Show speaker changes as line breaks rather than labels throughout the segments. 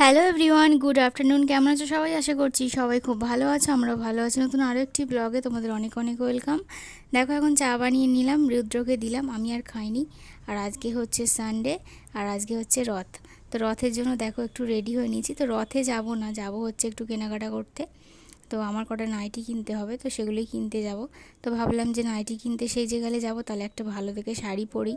Hello everyone good afternoon কেমন আছো সবাই? আশা করছি সবাই খুব ভালো আছো, আমরাও ভালো আছি। নতুন আরও একটি ব্লগে তোমাদের অনেক অনেক ওয়েলকাম দেখো, এখন চা বানিয়ে নিলাম, রুদ্রকে দিলাম, আমি আর খাইনি। আর আজকে হচ্ছে সানডে আর আজকে হচ্ছে রথ। তো রথের জন্য দেখো, একটু রেডি হয়ে নিয়েছি। তো রথে যাব না, যাব হচ্ছে একটু কেনাকাটা করতে। তো আমার কটা নাইটি কিনতে হবে, তো সেগুলোই কিনতে যাব। তো ভাবলাম যে নাইটি কিনতে সেই জায়গায় যাব, তাহলে একটা ভালো দেখে শাড়ি পরি।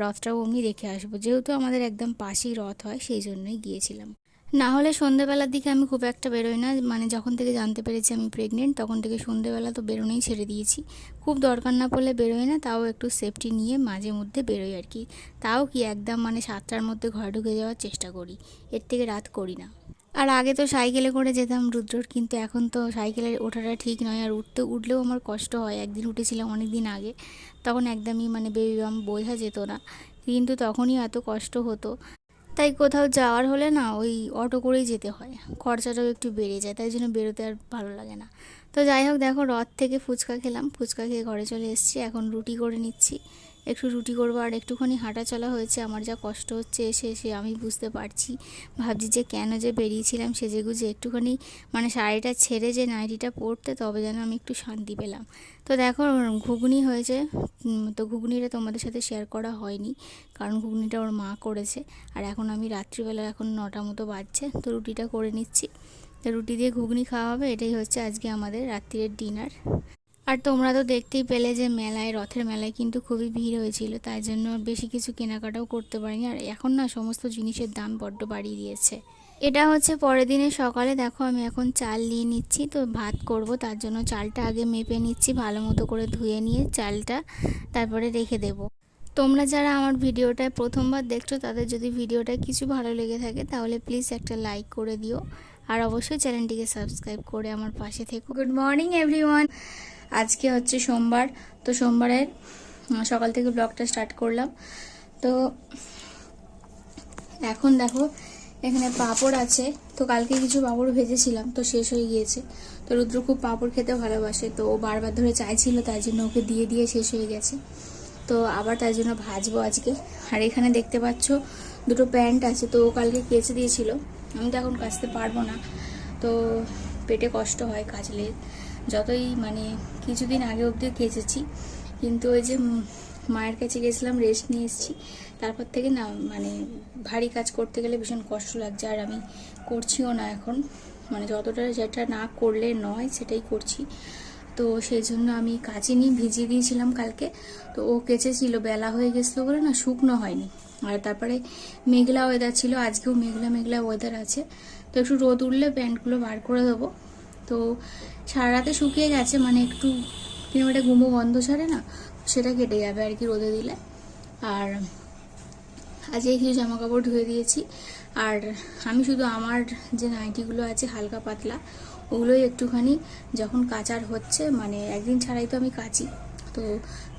রথটাও অমনি দেখে আসব। যেহেতু আমাদের একদম পাশেই রথ হয়, সেই জন্যই গিয়েছিলাম। না হলে সন্ধেবেলার দিকে আমি খুব একটা বেরোই না। মানে যখন থেকে জানতে পেরেছি আমি প্রেগনেন্ট তখন থেকে সন্ধেবেলা তো বেরোনোই ছেড়ে দিয়েছি। খুব দরকার না পড়লে বেরোই না, তাও একটু সেফটি নিয়ে মাঝে মধ্যে বেরোই আর কি। তাও কি একদম মানে সাতটার মধ্যে ঘরে ঢুকে যাওয়ার চেষ্টা করি, এর থেকে রাত করি না। আর আগে তো সাইকেলে করে যেতাম রুদ্রর, কিন্তু এখন তো সাইকেলে ওঠাটা ঠিক নয়। আর উঠতে, উঠলেও আমার কষ্ট হয়। একদিন উঠেছিলাম অনেক দিন আগে, তখন একদমই মানে বেবি বাম বোঝা যেত না। কিন্তু তখনই এত কষ্ট হতো। তাই কোথাও যাওয়ার হলে না ওই অটো করেই যেতে হয়। খরচাটাও একটু বেড়ে যায়, তাই জন্য বেরোতে আর ভালো লাগে না। তো যাই হোক, দেখো রথ থেকে ফুচকা খেলাম, ফুচকা খেয়ে ঘরে চলে এসেছি, এখন রুটি করে নিচ্ছি। একটু রুটি করব আর একটুখানি হাঁটা চলা হয়েছে। আমার যা কষ্ট হচ্ছে এসে এসে আমি বুঝতে পারছি। ভাবছি যে কেন যে বেরিয়েছিলাম সেজে গুজে একটুখানি মানে শাড়িটা ছেড়ে যে নাইটিটা পরতে তবে যেন আমি একটু শান্তি পেলাম। তো দেখো ঘুগনি হয়েছে। তো ঘুগনিটা তোমাদের সাথে শেয়ার করা হয়নি, কারণ ঘুগনিটা ওর মা করেছে। আর এখন আমি রাত্রিবেলা এখন নটা মতো বাজছে, তো রুটিটা করে নিচ্ছি। রুটি দিয়ে ঘুগনি খাওয়া হবে, এটাই হচ্ছে আজকে আমাদের রাত্রির ডিনার আর তোমরা তো দেখতেই পেলে যে মেলায়, রথের মেলায় কিন্তু খুবই ভিড় হয়েছিল, তাই জন্য বেশি কিছু কেনাকাটাও করতে পারিনি। আর এখন না সমস্ত জিনিসের দাম বড্ড বাড়িয়ে দিয়েছে। এটা হচ্ছে পরের দিনের সকালে, দেখো আমি এখন চাল নিয়ে নিচ্ছি, তো ভাত করব, তার জন্য চালটা আগে মেপে নিচ্ছি, ভালো মতো করে ধুয়ে নিয়ে চালটা তারপরে রেখে দেবো। তোমরা যারা আমার ভিডিওটা প্রথমবার দেখছ, তাদের যদি ভিডিওটা কিছু ভালো লেগে থাকে, তাহলে প্লিজ একটা লাইক করে দিও। আর অবশ্যই চ্যানেলটিকে সাবস্ক্রাইব করে আমার পাশে থেকো। Good morning, everyone. আজকে হচ্ছে সোমবার, তো সোমবারের সকাল থেকে ব্লগটা স্টার্ট করলাম। তো এখন দেখো, এখানে পাঁপড় আছে, তো কালকে কিছু পাঁপড় ভেজেছিলাম, তো শেষ হয়ে গিয়েছে। তো রুদ্র খুব পাঁপড় খেতে ভালোবাসে, তো ও বারবার ধরে চাইছিল তাই জন্য ওকে দিয়ে দিয়ে শেষ হয়ে গেছে। তো আবার তাই জন্য ভাজবো আজকে। আর এখানে দেখতে পাচ্ছ, দুটো প্যান্ট আছে, তো ও কালকে কেচে দিয়েছিল। আমি তো এখন কাচতে পারব না, তো পেটে কষ্ট হয় কাচলে যতই মানে কিছুদিন আগে অবধি কেচেছি কিন্তু ওই যে মায়ের কাছে গেছিলাম রেস্ট নিয়ে এসেছি। তারপর থেকে না মানে ভারী কাজ করতে গেলে ভীষণ কষ্ট লাগছে, আর আমি করছিও না এখন। মানে যতটা যেটা না করলে নয়, সেটাই করছি। তো সেই জন্য আমি কাচিনি ভিজিয়ে দিয়েছিলাম কালকে। তো ও কেচেছিল, বেলা হয়ে গেছিল বলে না শুকনো হয়নি। আর তারপরে মেঘলা ওয়েদার ছিল, আজকেও মেঘলা মেঘলা ওয়েদার আছে। তো একটু রোদ উঠলে প্যান্টগুলো বার করে দেবো তো সারা রাতে শুকিয়ে গেছে মানে একটু কীরকম একটা গুমো গন্ধ ছাড়ে না, সেটা কেটে যাবে আর কি রোদে দিলে। আর আজকে কিছু জামা কাপড় ধুয়ে দিয়েছি। আর আমি শুধু আমার যে নাইটিগুলো আছে হালকা পাতলা, ওগুলোই একটুখানি যখন কাচার হচ্ছে মানে একদিন ছাড়াই তো আমি কাচি, তো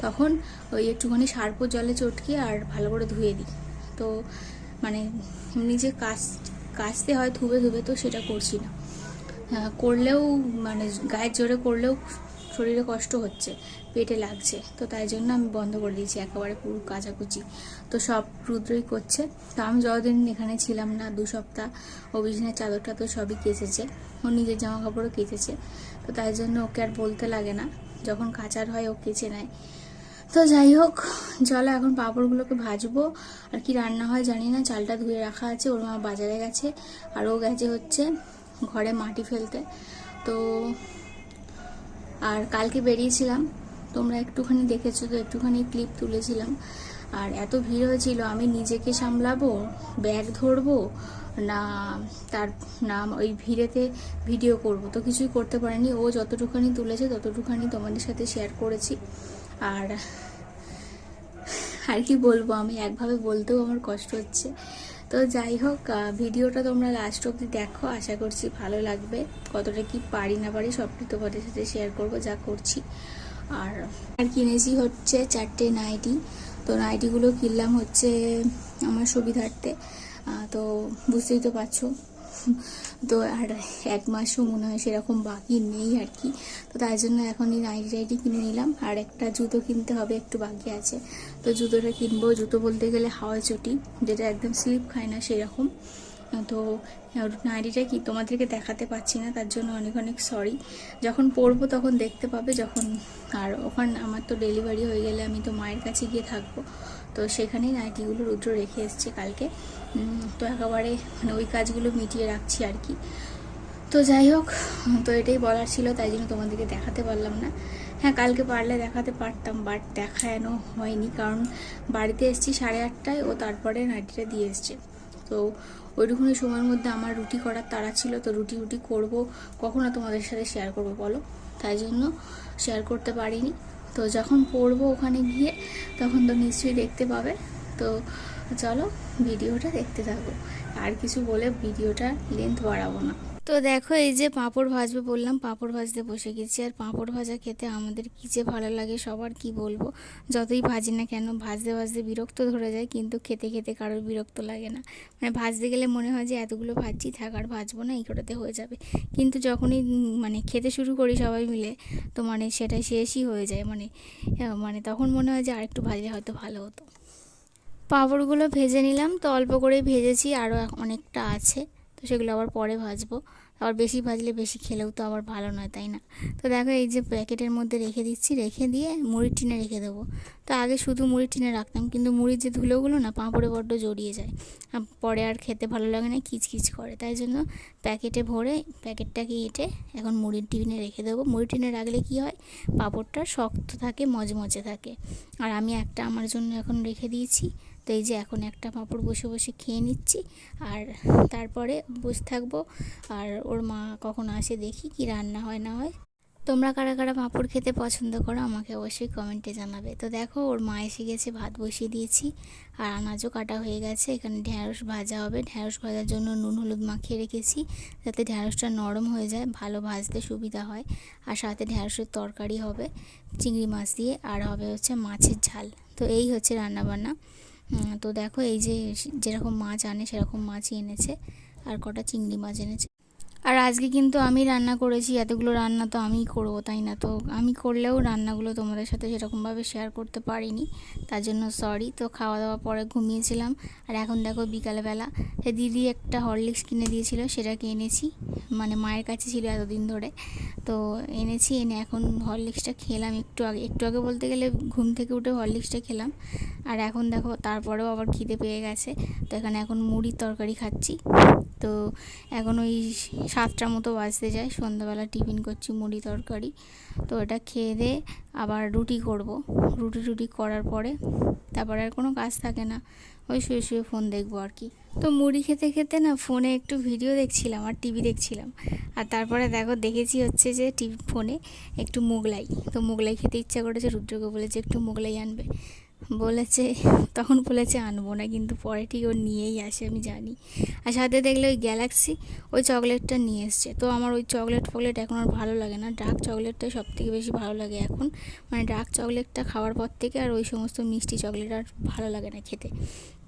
তখন ওই একটুখানি সার্প জলে চটকে আর ভালো করে ধুয়ে দিই। তো মানে এমনি যে কাচ, কাচতে হয় ধুবে ধুবে তো সেটা করছি না। করলেও মানে গায়ের জোরে করলেও শরীরে কষ্ট হচ্ছে, পেটে লাগছে। তো তাই জন্য আমি বন্ধ করে দিয়েছি, একেবারে পুরো কাচাকুচি। তো সব রুদ্রই করছে। তো আমি যতদিন এখানে ছিলাম না, দু সপ্তাহ বিছানার চাদরটা তো সবই কেচেছে। ও নিজের জামা কাপড়ও কেচেছে। তো তাই জন্য ওকে আর বলতে লাগে না, যখন কাচার হয় ও কেচে নেয়। তো যাই হোক, চলো এখন পাঁপড়গুলোকে ভাজবো। আর কি রান্না হয় জানি না, চালটা ধুয়ে রাখা আছে, ওর মা বাজারে গেছে, আর ও গেছে হচ্ছে ঘরে মাটি ফেলতে। তো আর কালকে বেরিয়েছিলাম, তোমরা একটুখানি দেখেছ তো, একটুখানি ক্লিপ তুলেছিলাম। আর এত ভিড় হয়েছিল, আমি নিজেকে সামলাবো ব্যাগ ধরবো, না তার না ওই ভিড়েতে ভিডিও করব। তো কিছুই করতে পারিনি, ও যতটুখানি তুলেছে ততটুখানি তোমাদের সাথে শেয়ার করেছি। আর আর কি বলব? আমি একভাবে বলতেও আমার কষ্ট হচ্ছে। তো যাই হোক ভিডিওটা তোমরা লাস্ট অবধি দেখো। আশা করছি ভালো লাগবে। কতটা কি পারি না পারি সবটি তোমাদের সাথে শেয়ার করব, যা করছি। আর আর কিনেছি হচ্ছে চারটে নাইটি। তো নাইটিগুলো কিনলাম হচ্ছে আমার সুবিধার্থে। তো বুঝতেই তো পারছ। তো আর এক মাসও মনে হয় সেরকম বাকি নেই আর কি। তো তাই জন্য এখন এই নাইটি টাইটি কিনে নিলাম। আর একটা জুতো কিনতে হবে, একটু বাকি আছে। তো জুতোটা কিনবো। জুতো বলতে গেলে হাওয়া চটি, যেটা একদম স্লিপ খায় না সেরকম। তো নাইটিটা কি তোমাদেরকে দেখাতে পাচ্ছি না, তার জন্য অনেক অনেক সরি যখন পরবো তখন দেখতে পাবে, যখন আর ওখানে আমার তো ডেলিভারি হয়ে গেলে আমি তো মায়ের কাছে গিয়ে থাকব। তো সেখানেই নাইটিগুলো রুদ্র রেখে এসছে কালকে। তো একেবারে মানে ওই কাজগুলো মিটিয়ে রাখছি আর কি। তো যাই হোক, তো এটাই বলার ছিল, তাই জন্য তোমাদেরকে দেখাতে পারলাম না। হ্যাঁ কালকে পারলে দেখাতে পারতাম বাট দেখানো হয়নি, কারণ বাড়িতে এসেছি সাড়ে আটটায়, ও তারপরে নাইটিটা দিয়ে এসছে। তো ওইটুকুনি সময়ের মধ্যে আমার রুটি করার তাড়া ছিল, তো রুটি রুটি করব, কখন তোমাদের সাথে শেয়ার করব বলো? তাই জন্য শেয়ার করতে পারিনি। তো যখন পড়ব ওখানে গিয়ে, তখন তো নিশ্চয়ই দেখতে পাবে। তো চলো, ভিডিওটা দেখতে থাকো। আর কিছু বলে ভিডিওটা লেন্থ বাড়াবো না। তো দেখো, এই যে পাঁপড় ভাজবে বললাম, পাঁপড় ভাজতে বসে গেছি। আর পাঁপড় ভাজা খেতে আমাদের কী যে ভালো লাগে, সবার কি বলব? যতই ভাজি না কেন, ভাজতে ভাজতে বিরক্ত ধরে যায়, কিন্তু খেতে খেতে কারোর বিরক্ত লাগে না। মানে ভাজতে গেলে মনে হয় যে এতগুলো ভাজছি, থাক আর ভাজবো না এই কটাতে হয়ে যাবে। কিন্তু যখনই মানে খেতে শুরু করি সবাই মিলে, তো মানে সেটা শেষই হয়ে যায়। মানে মানে তখন মনে হয় যে আরেকটু ভাজলে হয়তো ভালো হতো। পাঁপড়গুলো ভেজে নিলাম, তো অল্প করেই ভেজেছি আরও অনেকটা আছে। তো সেগুলো আবার পরে ভাজবো। আবার বেশি ভাজলে বেশি খেলেও তো আবার ভালো নয়, তাই না? তো দেখো এই যে প্যাকেটের মধ্যে রেখে দিচ্ছি, রেখে দিয়ে মুড়ির টিনে রেখে দেবো। তো আগে শুধু মুড়ির টিনে রাখতাম, কিন্তু মুড়ির যে ধুলোগুলো না, পাঁপড়ে বড্ড জড়িয়ে যায়। পরে আর খেতে ভালো লাগে না, কিচকিচ করে। তাই জন্য প্যাকেটে ভরে প্যাকেটটাকে এঁটে এখন মুড়ির টিনে রেখে দেবো। মুড়ির টিনে রাখলে কি হয়? পাঁপড়টা শক্ত থাকে, মজমজে থাকে। আর আমি একটা আমার জন্য এখন রেখে দিয়েছি। তো এই যে এখন একটা পাঁপড় বসে বসে খেয়ে নিচ্ছি আর তারপরে বসে থাকব। আর ওর মা কখন আসে দেখি কি রান্না হয় না হয়। তোমরা কারা কারা পাঁপড় খেতে পছন্দ করো আমাকে অবশ্যই কমেন্টে জানাবে। তো দেখো, ওর মা এসে গেছে, ভাত বসিয়ে দিয়েছি। আর আনাজও কাটা হয়ে গেছে। এখানে ঢ্যাঁড়স ভাজা হবে। ঢ্যাঁড়স ভাজার জন্য নুন, হলুদ মাখিয়ে রেখেছি যাতে ঢ্যাঁড়সটা নরম হয়ে যায়, ভালো ভাজতে সুবিধা হয়। আর সাথে ঢ্যাঁড়সের তরকারি হবে, চিংড়ি মাছ দিয়ে। আর হবে হচ্ছে মাছের ঝাল। তো এই হচ্ছে রান্নাবান্না। তো দেখো এই যে যেরকম মাছ আনে, সেরকম মাছই এনেছে। আর কটা চিংড়ি মাছ এনেছে। আর আজকে কিন্তু আমি রান্না করেছি, এতগুলো রান্না তো আমিই করব, তাই না? তো আমি করলেও রান্নাগুলো তোমাদের সাথে সেরকমভাবে শেয়ার করতে পারিনি, তার জন্য সরি তো খাওয়া দাওয়া পরে ঘুমিয়েছিলাম, আর এখন দেখো বিকালবেলা। দিদি একটা হরলিক্স কিনে দিয়েছিল সেটাকে এনেছি? মানে মায়ের কাছে ছিল এতদিন ধরে। তো এনেছি, এনে এখন হরলিক্সটা খেলাম একটু আগে। একটু আগে বলতে গেলে ঘুম থেকে উঠে হরলিক্সটা খেলাম। আর এখন দেখো তারপরেও আবার খিদে পেয়ে গেছে। তো এখানে এখন মুড়ির তরকারি খাচ্ছি। তো এখন ওই সাতটার মতো বাজতে যায়। সন্ধ্যাবেলা টিফিন করছি মুড়ি তরকারি। তো এটা খেয়ে দিয়ে আবার রুটি করব। রুটি টুটি করার পরে তারপরে আর কোনো কাজ থাকে না। ওই শুয়ে শুয়ে ফোন দেখব আর কি। তো মুড়ি খেতে খেতে না ফোনে একটু ভিডিও দেখছিলাম আর টিভি দেখছিলাম। আর তারপরে দেখো দেখেছি হচ্ছে যে টিভি ফোনে একটু মোগলাই। তো মোগলাই খেতে ইচ্ছা করেছে, রুদ্রকে বলেছে একটু মোগলাই আনবে। বলেছে, তখন বলেছে আনব না, কিন্তু পরে ঠিক ও নিয়েই আসে, আমি জানি। আর সাথে দেখলে ওই গ্যালাক্সি ওই চকলেটটা নিয়ে এসছে। তো আমার ওই চকলেট ফকলেট এখন আর ভালো লাগে না। ডার্ক চকলেটটাই সব থেকে বেশি ভালো লাগে এখন। মানে ডার্ক চকলেটটা খাওয়ার পর থেকে আর ওই সমস্ত মিষ্টি চকলেট আর ভালো লাগে না খেতে।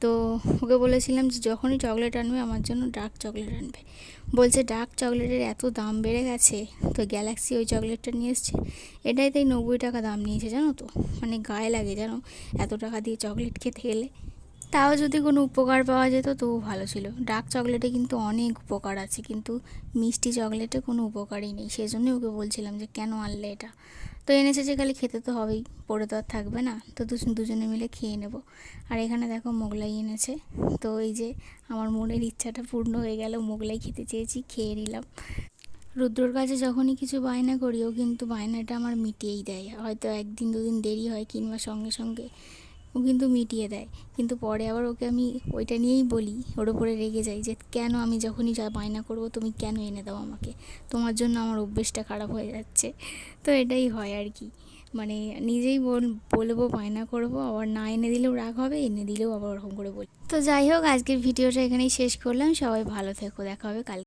তো ওকে বলেছিলাম যে যখনই চকলেট আনবে আমার জন্য ডার্ক চকলেট আনবে। বলছে, ডার্ক চকলেটের এত দাম বেড়ে গেছে? তো গ্যালাক্সি ওই চকলেটটা নিয়ে এসছে। এটাই তাই নব্বই টাকা দাম নিয়েছে, জানো তো? মানে গায়ে লাগে, জানো? এত টাকা দিয়ে চকলেট খেতে গেলে। তাও যদি কোনো উপকার পাওয়া যেত তবু ভালো ছিল। ডার্ক চকলেটে কিন্তু অনেক উপকার আছে, কিন্তু মিষ্টি চকলেটে কোনো উপকারই নেই। সেই জন্যই ওকে বলছিলাম যে, কেন আনলে এটা? তো এনেছে যে খালি খেতে তো হবেই পড়ে তো আর থাকবে না। তো দুজন মিলে খেয়ে নেব। আর এখানে দেখো মোগলাই এনেছে। তো এই যে আমার মনের ইচ্ছাটা পূর্ণ হয়ে গেল, মোগলাই খেতে চেয়েছি, খেয়ে নিলাম। রুদ্রর কাছে যখনই কিছু বায়না করি, ও কিন্তু বায়নাটা আমার মিটিয়েই দেয়। হয়তো একদিন দুদিন দেরি হয় কিংবা সঙ্গে সঙ্গে ও কিন্তু মিটিয়ে দেয়। কিন্তু পরে আবার ওকে আমি ওইটা নিয়েই বলি, ওর উপরে রেগে যাই যে, কেন আমি যখনই যা বায়না করব তুমি কেন এনে দাও আমাকে? তোমার জন্য আমার অভ্যেসটা খারাপ হয়ে যাচ্ছে। তো এটাই হয় আর কি। মানে নিজেই বল, বলব, বায়না করব, আবার না এনে দিলেও রাগ হবে, এনে দিলেও আবার ওরকম করে বলি। তো যাই হোক, আজকের ভিডিওটা এখানেই শেষ করলাম। সবাই ভালো থেকো, দেখা হবে কাল